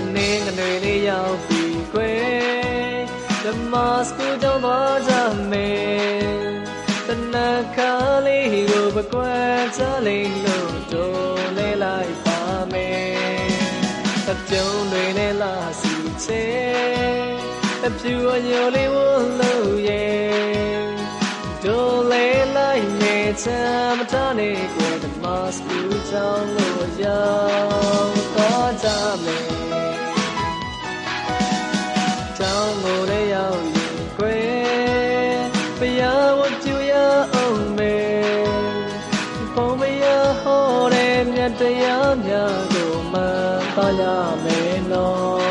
င်းငွေလေးရောက်ပြီကွယ်ဓမ္မစကူကြောင့်သွားကြမယ်တနခါလေးကိုပကွယ်ချလိမ့်လို့တို့လဲလိုက်ပါမယ်တပြုံးတွေနဲ့လာစီချေတပြူအညိုလေးဝလို့ရဲ့တို့လဲလိုက်မယ်ချမ်းမတနေကွယ်ဓမ္မစကူကြောင့်လို့ရော ဘုံမရဟောတဲ့မြတ်တရားများကိုမှန်ပါရမယ်နော်